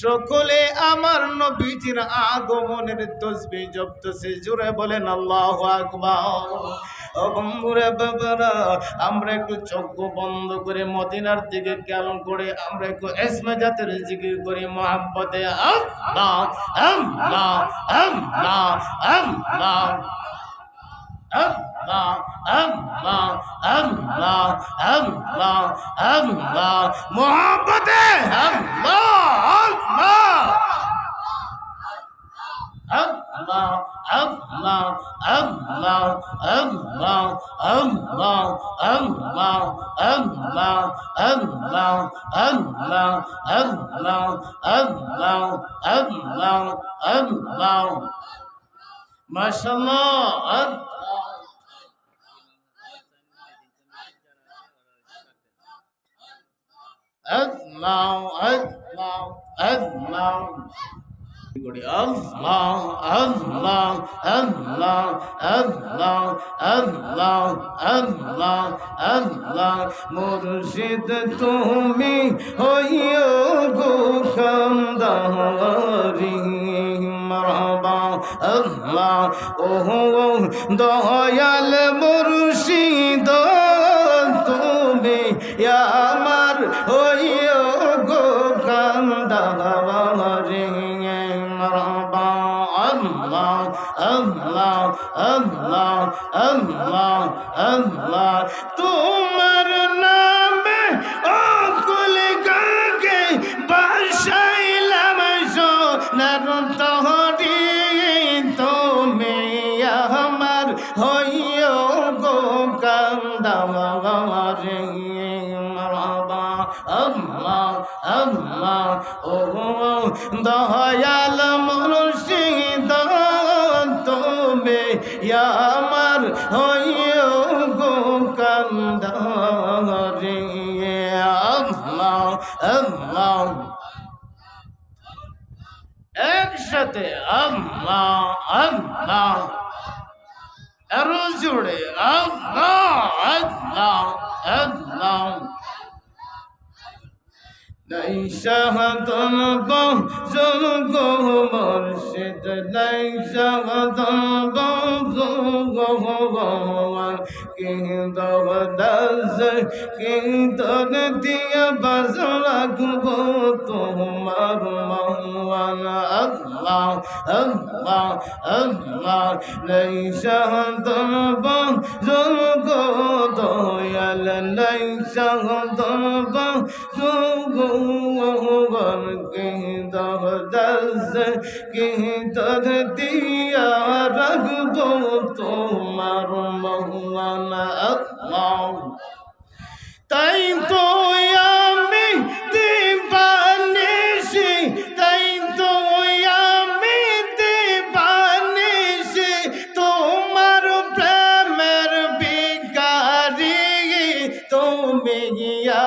সকলে আমার নবীজির আগমনের তসবি জপতেছে জোরে বলেন, আল্লাহ আকবার। আমরা একটু চক্ষু বন্ধ করে মদিনার দিকে খেয়াল করে আমরা একটু এসমে জাতের জিকির করি মোহাম্মতে আল্লাহ আল্লাহ আল্লাহ আল্লাহ আল্লাহ মোহাম্মতে মাসাল্লাহ Allah, Allah, Allah. Everybody, Allah, Allah, Allah, Allah, Allah, Allah, Allah. Murshid tumi hoyo gushandari marhaba Allah. Oh, oh, doyal murshid আল্লাহ আল্লাহ আল্লাহ আল্লাহ আল্লাহ তোমার নামে অকুল গাগে বাসাইলাম সোনার তহরি তুমি আমার হইও গো কান্দামারে মারহাবা আল্লাহ আল্লাহ, ও দয়াল মুর্শিদ গো কান্দারে আল্লাহ আল্লাহ। একসাথে আল্লাহ আল্লাহ। আরও জোরে আল্লাহ আল্লাহ আল্লাহ। লাইশাহাদম গম জম গম মুর্শিদ লাইশাহাদম গম জম গম গমান কিন্দ দাস কিন্দ দিয়া বাজরা গুব তোমার মহওয়ান আল্লাহ আল্লাহ আল্লাহ লাইশাহাদম গম জম গম দয়াল লাইশাহাদম গম গজল গর কে দস কে দর দিয়া রাখব তোমার আল্লাহ তাই তো আমি দিবানিসি তাই তো আমি দিবানিসি তোমার প্রেমের বিকারি তুমি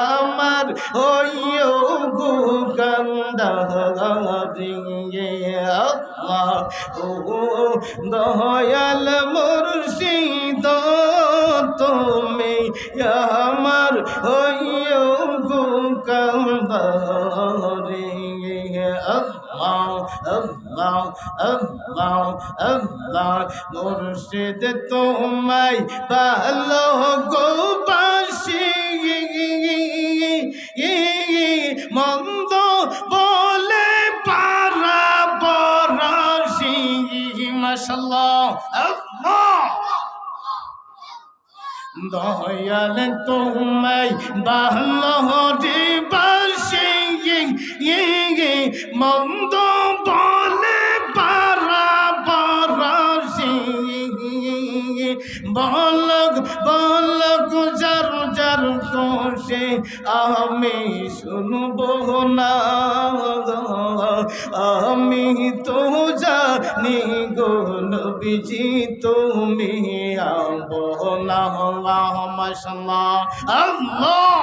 আমার হইও দয়াল মুর্শিদ তুমি আমার হইও কান্দারি মুর্শিদ তোমায় ভালো গো বাসি মন্দ মাশাল্লাহ আল্লাহ। দয়াল তোমায় বাহলহরি বাসিং ইঙ্গি ইয়ে মন্দ বলে পারা পারা সিং বলক বলক কোষে আমি শুনব না। আমি তো জানি গো নবীজি, তুমি আল্লাহ। আল্লাহ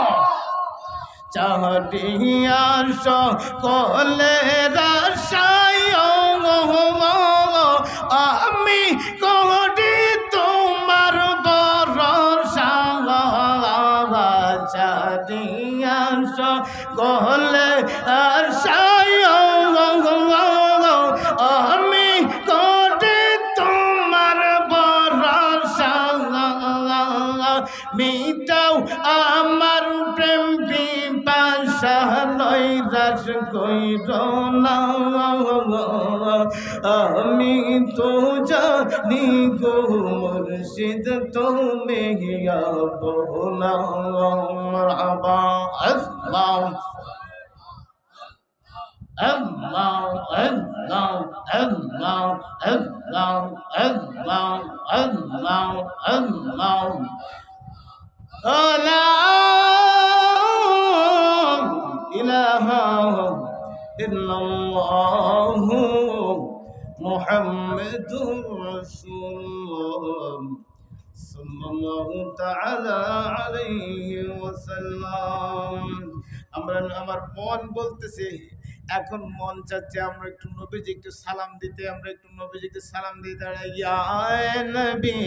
চাহিয়ার সকলে রাশায় আমি করি মিটাও আমার প্রেম পিপাসা লইরাস কইর না। আমি তো জানি গো মুর্শিদ, তুমি বোলা আল্লাহ الله الله الله الله الله الله الله لا إله إلا الله محمد رسول الله صلى الله تعالى عليه وسلم আমরা আমার মন বলতেছে এখন মন চাচ্ছে আমরা একটু নবীজি একটু সালাম দিতে আমরা একটু নবীজিকে সালাম দিয়ে দাঁড়াই ইয়া নবী